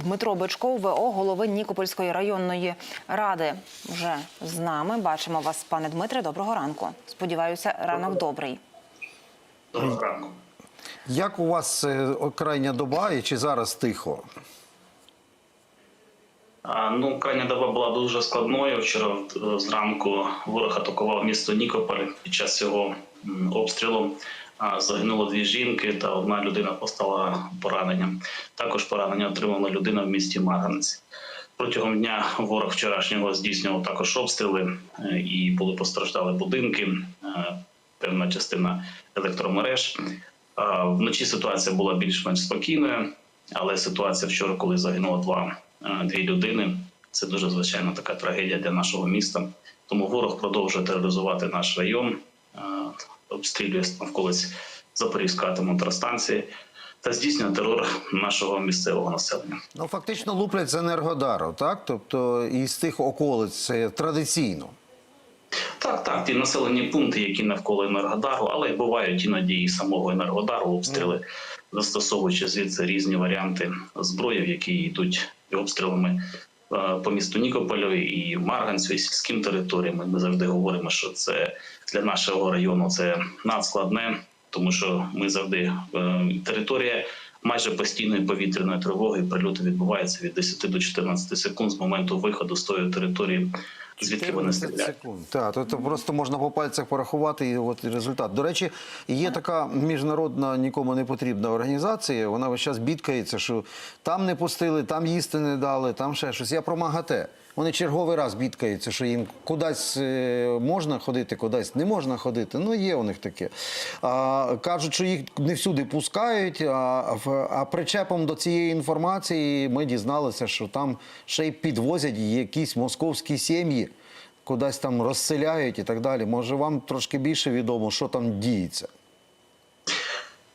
Дмитро Бичков, ВО голови Нікопольської районної ради, вже з нами. Бачимо вас, пане Дмитре. Доброго ранку. Сподіваюся, ранок добрий. Доброго ранку. Як у вас е, крайня доба і чи зараз тихо? А, Ну, крайня доба була дуже складною. Вчора е, зранку ворог атакував місто Нікополь. Під час цього обстрілу загинуло дві жінки та одна людина постала пораненням. Також поранення отримала людина в місті Марганець. Протягом дня ворог вчорашнього здійснював також обстріли е, і були постраждали будинки, е, певна частина електромереж. Вночі ситуація була більш-менш спокійною, але ситуація вчора, коли загинуло два е, дві людини, це дуже звичайно така трагедія для нашого міста. Тому ворог продовжує тероризувати наш район, е, обстрілює навколиць Запорізької атомної електростанції та здійснює терор нашого місцевого населення. Ну фактично луплять з Енергодару, так? Тобто із тих околиць це традиційно. Так, так, ті населені пункти, які навколо Енергодару, але бувають іноді і самого Енергодару обстріли, застосовуючи звідси різні варіанти зброї, які йдуть обстрілами по місту Нікополю і Марганцю, і сільським територіям. Ми завжди говоримо, що це для нашого району це надскладне, тому що ми завжди е, територія. Майже постійної повітряної тривоги прильоти відбуваються від 10 до 14 секунд з моменту виходу з тої території, звідки вони 14 стріляють. Так, то, то просто можна по пальцях порахувати і от результат. До речі, є така міжнародна нікому не потрібна організація. Вона весь час бідкається, що там не пустили, там їсти не дали, там ще щось. Я про МАГАТЕ. Вони черговий раз бідкаються, що їм кудись е, можна ходити, кудись не можна ходити. Ну, є у них таке. А, кажуть, що їх не всюди пускають, а, а причепом до цієї інформації ми дізналися, що там ще й підвозять якісь московські сім'ї, кудись там розселяють і так далі. Може, вам трошки більше відомо, що там діється?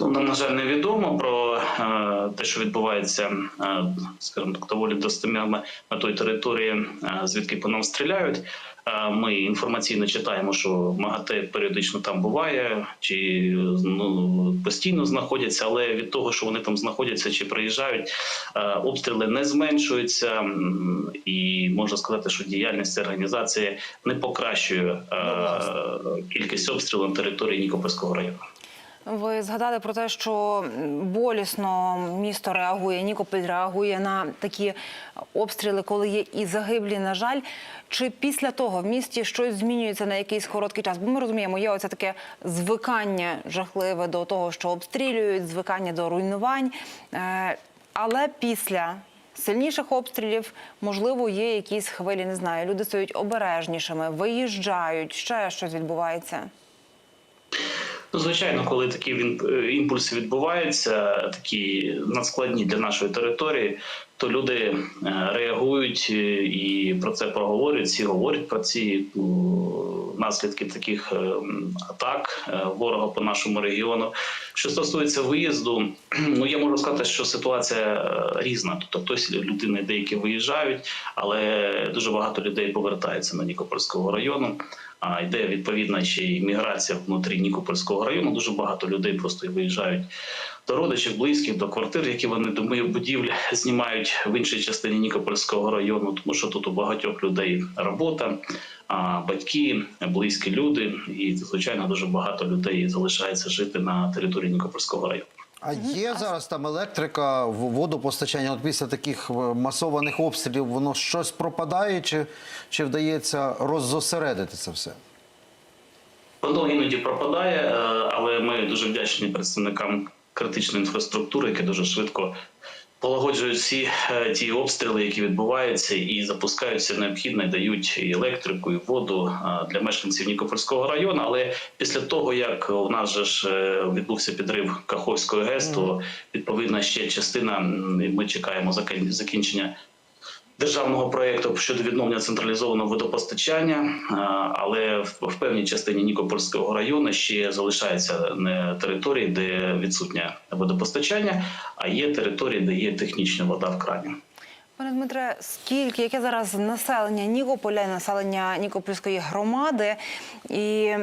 Ну, нам, на жаль, невідомо про е, те, що відбувається, е, скажімо так, доволі достеменно на той території, е, звідки по нам стріляють. Е, ми інформаційно читаємо, що МАГАТЕ періодично там буває, чи ну, постійно знаходяться, але від того, що вони там знаходяться чи приїжджають, е, обстріли не зменшуються, і можна сказати, що діяльність організації не покращує е, кількість обстрілів на території Нікопольського району. Ви згадали про те, що болісно місто реагує, Нікополь реагує на такі обстріли, коли є і загиблі. На жаль, чи після того в місті щось змінюється на якийсь короткий час? Бо ми розуміємо, є оце таке звикання жахливе до того, що обстрілюють, звикання до руйнувань. Е, Але після сильніших обстрілів, можливо, є якісь хвилі, не знаю. Люди стають обережнішими, виїжджають, ще щось відбувається. Ну, звичайно, коли такі е, імпульси відбуваються, такі надскладні для нашої території, то люди е, реагують е, і про це проговорюють. Всі говорять про ці ну, наслідки таких е, атак е, ворога по нашому регіону. Що стосується виїзду, ну я можу сказати, що ситуація е, різна. Тобто хтось людини деякі виїжджають, але дуже багато людей повертаються на Нікопольського району. А йде відповідна ще й міграція внутрі Нікопольського району. Дуже багато людей просто виїжджають до родичів, близьких, до квартир, які вони до будівлі знімають в іншій частині Нікопольського району, тому що тут у багатьох людей робота, а батьки, близькі люди, і звичайно дуже багато людей залишається жити на території Нікопольського району. А є зараз там електрика, в- водопостачання. От після таких е, масованих обстрілів воно щось пропадає, чи, чи вдається роззосередити це все? Воно іноді пропадає, е, але ми дуже вдячні представникам критичної інфраструктури, які дуже швидко полагоджують всі е, ті обстріли, які відбуваються, і запускають все необхідне, дають і електрику, і воду е, для мешканців Нікопольського району. Але після того, як у нас же ж е, відбувся підрив Каховської ГЕС, то відповідно ще частина. і Ми чекаємо закінчення державного проєкту щодо відновлення централізованого водопостачання, але в, певній частині Нікопольського району ще залишаються не території, де відсутнє водопостачання, а є території, де є технічна вода в крані. Пане Дмитре, скільки яке зараз населення Нікополя, населення Нікопольської громади, і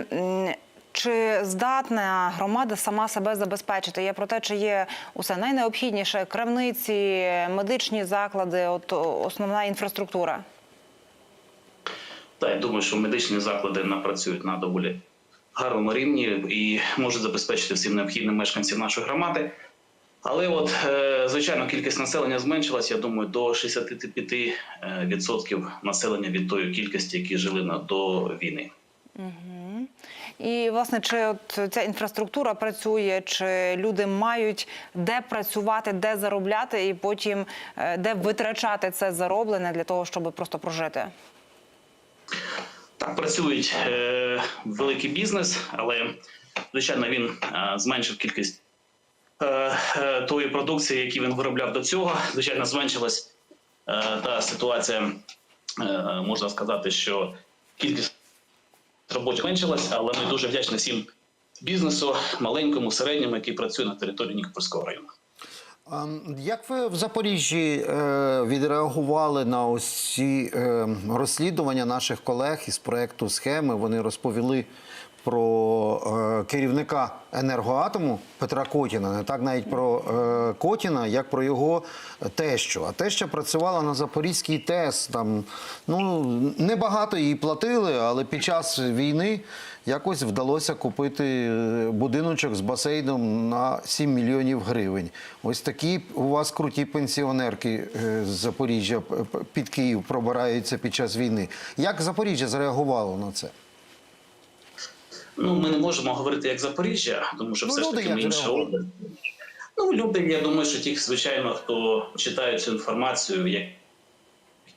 чи здатна громада сама себе забезпечити? Я про те, чи є усе найнеобхідніше крамниці, медичні заклади, от основна інфраструктура. Та я думаю, що медичні заклади напрацюють на доволі гарному рівні і можуть забезпечити всім необхідним мешканців нашої громади. Але от, е, звичайно, кількість населення зменшилась. Я думаю, до 65% населення від тої кількості, які жили до війни. І власне, чи от ця інфраструктура працює, чи люди мають де працювати, де заробляти, і потім е, де витрачати це зароблене для того, щоб просто прожити? Так працюють е, великий бізнес, але звичайно він е, зменшив кількість е, е, тої продукції, яку він виробляв до цього. Звичайно, зменшилась е, та ситуація. Е, можна сказати, що кількість робочих зменшилась, але ми дуже вдячні всім бізнесу, маленькому, середньому, який працює на території Нікопольського району. Як ви в Запоріжжі е, відреагували на усі е, розслідування наших колег із проекту схеми? Вони розповіли про е, керівника енергоатому Петра Котіна, не так навіть про е, Котіна, як про його тещу. А теща працювала на Запорізькій ТЕС. Там ну небагато їй платили, але під час війни якось вдалося купити е, будиночок з басейном на 7 мільйонів гривень. Ось такі у вас круті пенсіонерки з Запоріжжя під Київ пробираються під час війни. Як Запоріжжя зреагувало на це? Ну, ми не можемо говорити як Запоріжжя, тому що Ну, все ж таки ми інша область. Ну, люди, я думаю, що ті, звичайно, хто читає цю інформацію, як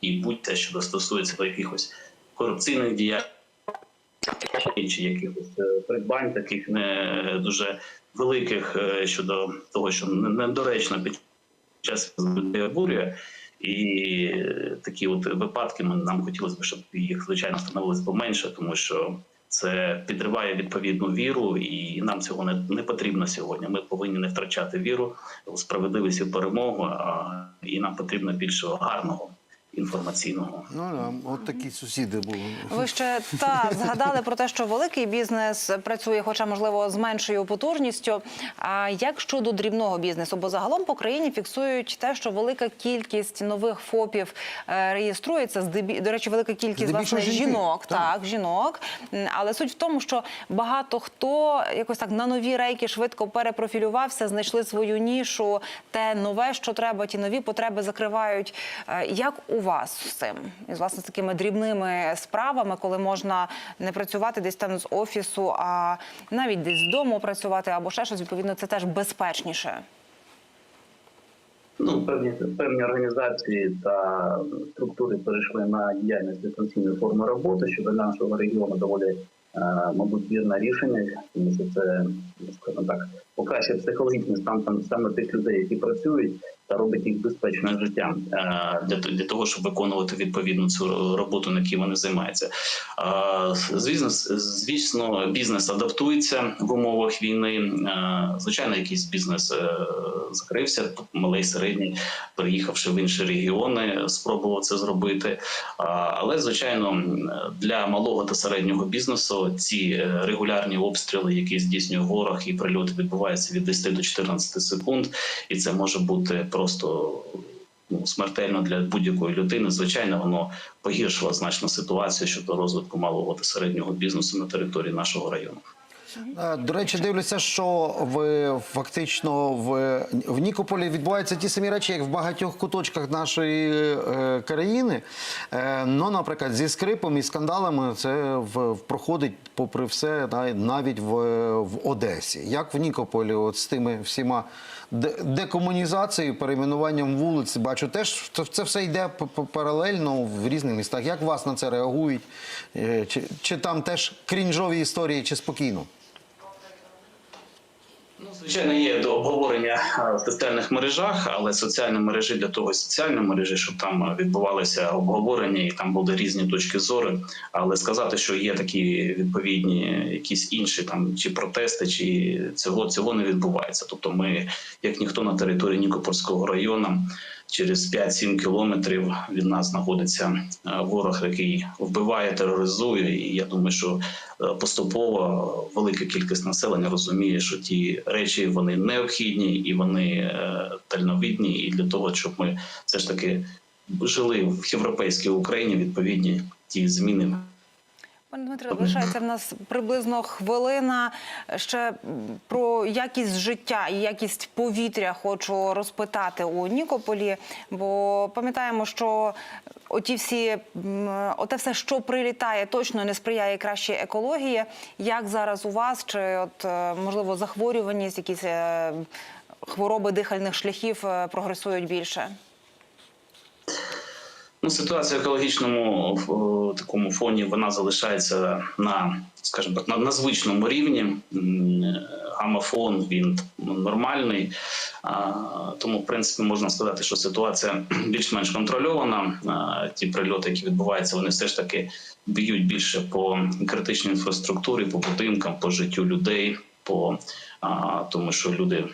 і будь-те, що стосується до якихось корупційних діянь чи якихось е, придбань, таких не дуже великих е, щодо того, що недоречно під час обурює. І е, такі от випадки нам хотілося б, щоб їх звичайно становилось поменше, тому що це підриває відповідну віру, і нам цього не, не потрібно сьогодні. Ми повинні не втрачати віру у справедливість і перемогу. А і нам потрібно більше гарного інформаційного. Ну да, от такі сусіди були. Ви ще та згадали про те, що великий бізнес працює, хоча можливо з меншою потужністю. А як щодо дрібного бізнесу? Бо загалом по країні фіксують те, що велика кількість нових ФОПів е, реєструється. Здебі... До речі, велика кількість власне жінок. Так. Так, жінок. Але суть в тому, що багато хто якось так на нові рейки швидко перепрофілювався, знайшли свою нішу, те нове, що треба, ті нові потреби закривають. Е, Як у вас з цим? І власне з такими дрібними справами, коли можна не працювати десь там з офісу, а навіть десь з дому працювати або ще щось, відповідно, це теж безпечніше. Ну, певні певні організації та структури перейшли на діяльність дистанційної форми роботи щодо нашого регіону доволі, е, мабуть, вірне рішення, тому що це, скажімо так, покращує психологічний стан там саме тих людей, які працюють, та робить їх безпечним життям е, для, для того, щоб виконувати відповідну цю роботу, на якій вони займаються. Е, Звісно, звісно, бізнес адаптується в умовах війни. Е, Звичайно, якийсь бізнес закрився, малий середній, переїхавши в інші регіони, спробував це зробити. Але звичайно, для малого та середнього бізнесу ці регулярні обстріли, які здійснює ворог, і прильоти відбуваються від 10 до 14 секунд, і це може бути просто. Ну, смертельно для будь-якої людини, звичайно, воно погіршило значно ситуацію щодо розвитку малого та середнього бізнесу на території нашого району. Е, До речі, дивлюся, що в фактично в, в Нікополі відбуваються ті самі речі, як в багатьох куточках нашої е, країни. Е, ну, наприклад, зі скрипом і скандалами це в, в- проходить, попри все, навіть в, в Одесі. Як в Нікополі, от з тими всіма декомунізацією, перейменуванням вулиць, бачу, теж це, все йде паралельно в різних містах. Як вас на це реагують? Е, Чи, чи там теж крінжові історії, чи спокійно? Ну, звичайно, є до обговорення е, в соціальних мережах, але соціальні мережі для того соціальні мережі, щоб там відбувалися обговорення і там були різні точки зору. Але сказати, що є такі відповідні якісь інші там чи протести, чи цього цього не відбувається. Тобто, ми, як ніхто на території Нікопольського району, через 5-7 кілометрів від нас знаходиться е, ворог, який вбиває, тероризує. І я думаю, що е, поступово велика кількість населення розуміє, що ті речі вони необхідні і вони е, дальновидні, і для того, щоб ми все ж таки жили в європейській Україні, відповідні ті зміни Пане Дмитре, лишається в нас приблизно хвилина. Ще про якість життя і якість повітря хочу розпитати у Нікополі, бо пам'ятаємо, що оті всі оте все, що прилітає, точно не сприяє кращій екології. Як зараз у вас? Чи от е, можливо захворюваність, якісь е, хвороби дихальних шляхів е, прогресують більше? Ну, ситуація в екологічному в, такому фоні вона залишається на, скажімо так, на, на звичному рівні. М, Гамафон він нормальний, а, тому в принципі можна сказати, що ситуація більш-менш контрольована. А, ті прильоти, які відбуваються, вони все ж таки б'ють більше по критичній інфраструктурі, по будинкам, по життю людей. По тому, що люди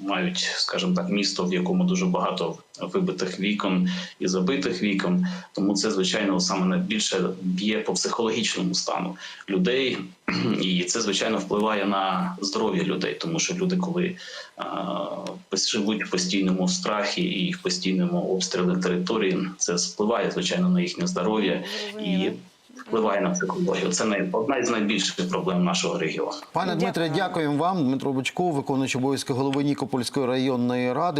мають, скажімо так, місто, в якому дуже багато вибитих вікон і забитих вікон. Тому це звичайно саме найбільше б'є по психологічному стану людей, і це звичайно впливає на здоров'я людей, тому що люди, коли а, живуть в постійному страхі і в постійному обстрілі території, це впливає звичайно на їхнє здоров'я і. Впливає на психологію. Це одна із найбільших проблем нашого регіону. Пане Дмитре, дякуємо вам. Дмитро Бучков, виконуючий обов'язки голови Нікопольської районної ради.